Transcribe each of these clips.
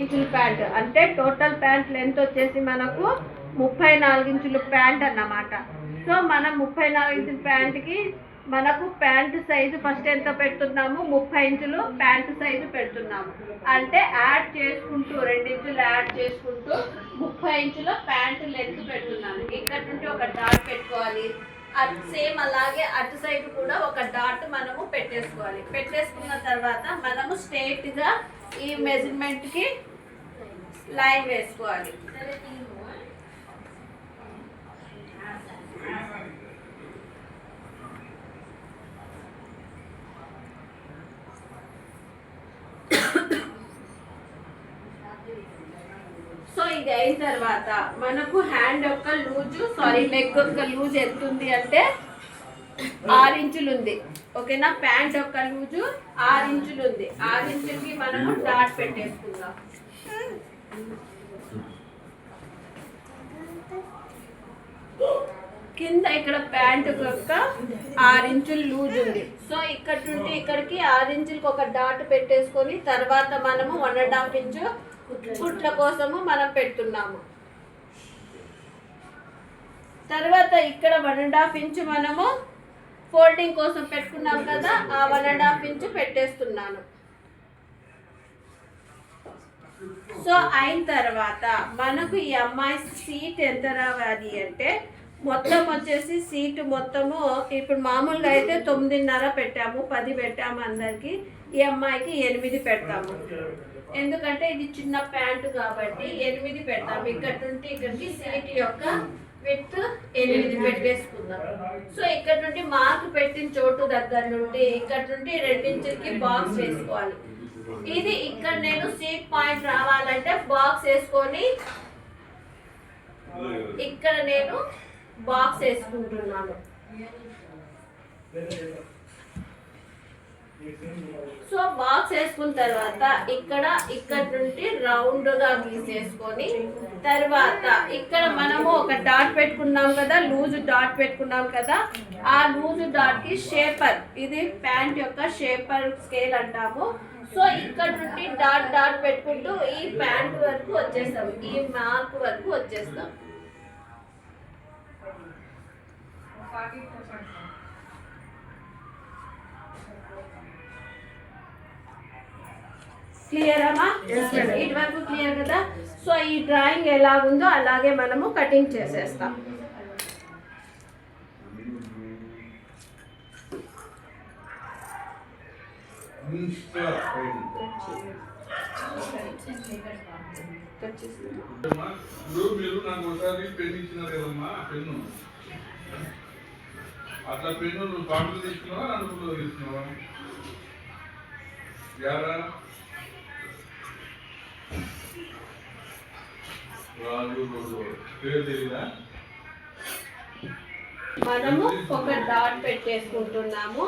ఇంచుల ప్యాంట్. అంటే total pant length వచ్చేసి మనకు ముప్పై నాలుగు ఇంచుల ప్యాంట్ అన్నమాట. సో మనం ముప్పై నాలుగు ఇంచుల ప్యాంట్కి మనకు ప్యాంటు సైజు ఫస్ట్ ఎంత పెడుతున్నాము? ముప్పై ఇంచులు ప్యాంట్ సైజు పెడుతున్నాము. అంటే యాడ్ చేసుకుంటూ రెండు ఇంచులు యాడ్ చేసుకుంటూ ముప్పై ఇంచుల ప్యాంట్ లెంత్ పెడుతున్నాము. ఇక్కడ నుండి ఒక డాట్ పెట్టుకోవాలి. అటు సేమ్ అలాగే అటు సైడ్ కూడా ఒక డాట్ మనము పెట్టేసుకోవాలి. పెట్టేసుకున్న తర్వాత మనము స్ట్రైట్గా ఈ మెజర్మెంట్కి లైన్ వేసుకోవాలి. సో ఇది అయిన తర్వాత మనకు హ్యాండ్ యొక్క లూజు సారీ లెగ్ యొక్క లూజ్ ఎంత ఉంది అంటే ఆరు ఇంచులు ఉంది ఓకేనా? ప్యాంట్ యొక్క లూజు ఆరు ఇంచులు ఉంది ఆరు ఇంచులకి మనము డాట్ పెట్టేసుకుందాం. కింద ఇక్కడ ప్యాంట్ యొక్క ఆరు ఇంచులు లూజ్ ఉంది సో ఇక్కడ నుండి ఇక్కడికి ఆరు ఇంచులకి ఒక డాట్ పెట్టేసుకొని తర్వాత మనము వన్ అండ్ హాఫ్ ఇంచు కుట్ల కోసము మనం పెడుతున్నాము. తర్వాత ఇక్కడ వన్ అండ్ హాఫ్ ఇంచు మనము ఫోల్డింగ్ కోసం పెట్టుకున్నాం కదా ఆ వన్ అండ్ హాఫ్ ఇంచు పెట్టేస్తున్నాను. సో అయిన తర్వాత మనకు ఈ అమ్మాయి సీట్ ఎంత రావాలి అంటే మొత్తం వచ్చేసి సీటు మొత్తము ఇప్పుడు మామూలుగా అయితే తొమ్మిదిన్నర పెట్టాము పది పెట్టాము అందరికి ఈ అమ్మాయికి ఎనిమిది పెడతాము. ఎందుకంటే ఇది చిన్న ప్యాంటు కాబట్టి ఎనిమిది పెడతాము. ఇక్కడ నుండి ఇక్కడికి సీట్ యొక్క విత్ ఎనిమిది పెట్టేసుకుందాం సో ఇక్కడ నుండి మార్క్ పెట్టిన చోటు దగ్గర నుండి ఇక్కడ నుండి రెండింటికి బాక్స్ వేసుకోవాలి. ఇది ఇక్కడ నేను సీట్ పాయింట్ రావాలంటే బాక్స్ వేసుకొని ఇక్కడ నేను బాక్స్ వేసుకుంటున్నాను. సో బాక్స్ వేసుకున్న తర్వాత ఇక్కడ ఇక్కడ నుండి రౌండ్గా గీసేసుకొని తర్వాత ఇక్కడ మనము ఒక డాట్ పెట్టుకున్నాం కదా లూజ్ డాట్ పెట్టుకున్నాం కదా ఆ లూజ్ డాట్కి షేపర్ ఇది ప్యాంట్ యొక్క షేపర్ స్కేల్ అంటాము. సో ఇక్కడ నుండి డాట్ డాట్ పెట్టుకుంటూ ఈ ప్యాంట్ వరకు వచ్చేస్తాం ఈ మార్క్ వరకు వచ్చేస్తాం. క్లియర్ అమ్మా ఇటు వరకు క్లియర్ కదా? సో ఈ డ్రాయింగ్ ఎలా ఉందో అలాగే మనము కటింగ్ చేసేస్తాం. అట్లా పెన్ను నువ్వు బాటిల్ తీసుకున్నావా అనుకులో తీసుకున్నావా? రాజు పేరు తెలీదా మనము ఒక డాట్ పెట్టేసుకుంటున్నాము.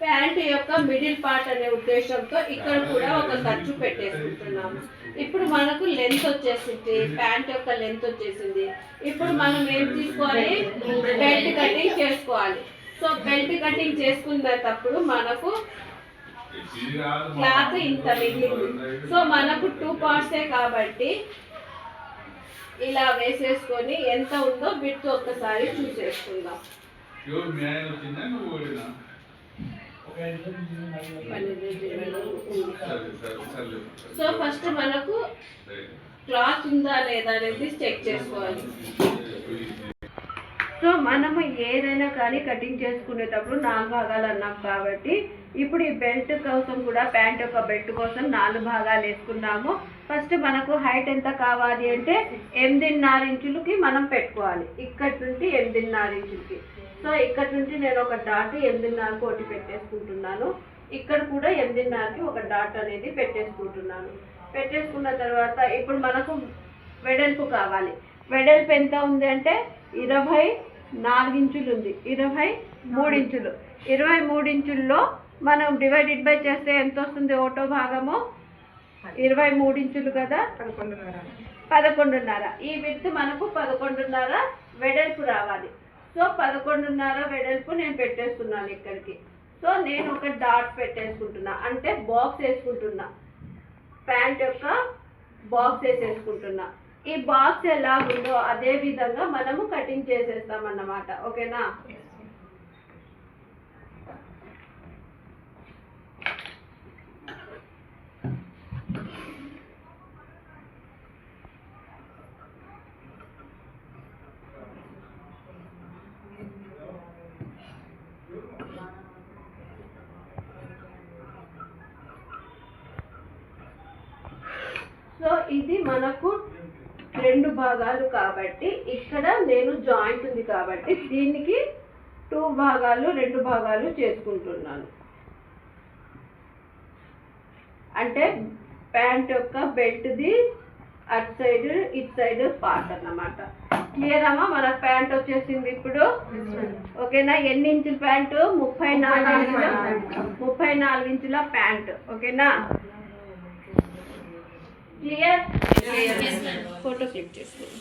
ప్యాంట్ యొక్క మిడిల్ పార్ట్ అనే ఉద్దేశంతో ఇక్కడ కూడా ఒక ఖర్చు పెట్టేసుకుంటున్నాము. ఇప్పుడు మనకు లెంత్ వచ్చేసింది ప్యాంట్ యొక్క లెంత్ వచ్చేసింది. ఇప్పుడు మనం ఏం తీసుకోవాలి? బెల్ట్ కటింగ్ చేసుకోవాలి. సో బెల్ట్ కటింగ్ చేసుకునేటప్పుడు మనకు క్లాత్ ఇంత మిగిలింది. సో మనకు టూ పార్ట్సే కాబట్టి ఇలా వేసేసుకొని ఎంత ఉందో బిట్టు ఒక్కసారి చూసేసుకుందాం. సో ఫస్ట్ మనకు క్లాత్ ఉందా లేదా అనేది చెక్ చేసుకోవాలి. సో మనము ఏదైనా కానీ కటింగ్ చేసుకునేటప్పుడు నాలుగు భాగాలు అన్నాం కాబట్టి ఇప్పుడు ఈ బెల్ట్ కోసం కూడా ప్యాంట్ యొక్క బెల్ట్ కోసం నాలుగు భాగాలు వేసుకున్నాము. ఫస్ట్ మనకు హైట్ ఎంత కావాలి అంటే ఎనిమిదిన్నర ఇంచులకి మనం పెట్టుకోవాలి. ఇక్కడి నుండి ఎనిమిదిన్నర ఇంచులకి. సో ఇక్కడ నుండి నేను ఒక డాట్ ఎనిమిదిన్నరకు ఒకటి పెట్టేసుకుంటున్నాను. ఇక్కడ కూడా ఎనిమిదిన్నరకి ఒక డాట్ అనేది పెట్టేసుకుంటున్నాను. పెట్టేసుకున్న తర్వాత ఇప్పుడు మనకు వెడల్పు కావాలి. వెడల్పు ఎంత ఉంది అంటే ఇరవై నాలుగు ఇంచులు ఉంది. ఇరవై మూడు ఇంచులు ఇరవై మూడు ఇంచుల్లో మనం డివైడెడ్ బై చేస్తే ఎంత వస్తుంది ఓటో భాగము? ఇరవై మూడు ఇంచులు కదా? పదకొండున్నర. ఈ విత్ మనకు పదకొండున్నర వెడల్పు రావాలి. సో పదకొండున్నర వెడల్పు నేను పెట్టేస్తున్నాను ఇక్కడికి. సో నేను ఒక డాట్ పెట్టేసుకుంటున్నా. అంటే బాక్స్ వేసుకుంటున్నా. ప్యాంట్ యొక్క బాక్స్ వేసేసుకుంటున్నా. ఈ బాక్స్ ఎలా ఉందో అదే విధంగా మనము కటింగ్ చేసేస్తాం అన్నమాట ఓకేనా? సో ఇది మనకు రెండు భాగాలు కాబట్టి ఇక్కడ నేను జాయింట్ ఉంది కాబట్టి దీనికి టూ భాగాలు రెండు భాగాలు చేసుకుంటున్నాను. అంటే ప్యాంట్ యొక్క బెల్ట్ది అటు సైడ్ ఇటు సైడ్ పార్ట్ అన్నమాట. క్లియర్ అమ్మా? మన ప్యాంట్ వచ్చేసింది ఇప్పుడు. ఓకేనా? ఎన్ని ఇంచుల ప్యాంటు? ముప్పై నాలుగు ఇంచుల ముప్పై నాలుగు ఇంచుల ప్యాంట్. ఓకేనా? క్లియర్ ఫోటో క్లిక్ చేసుకోండి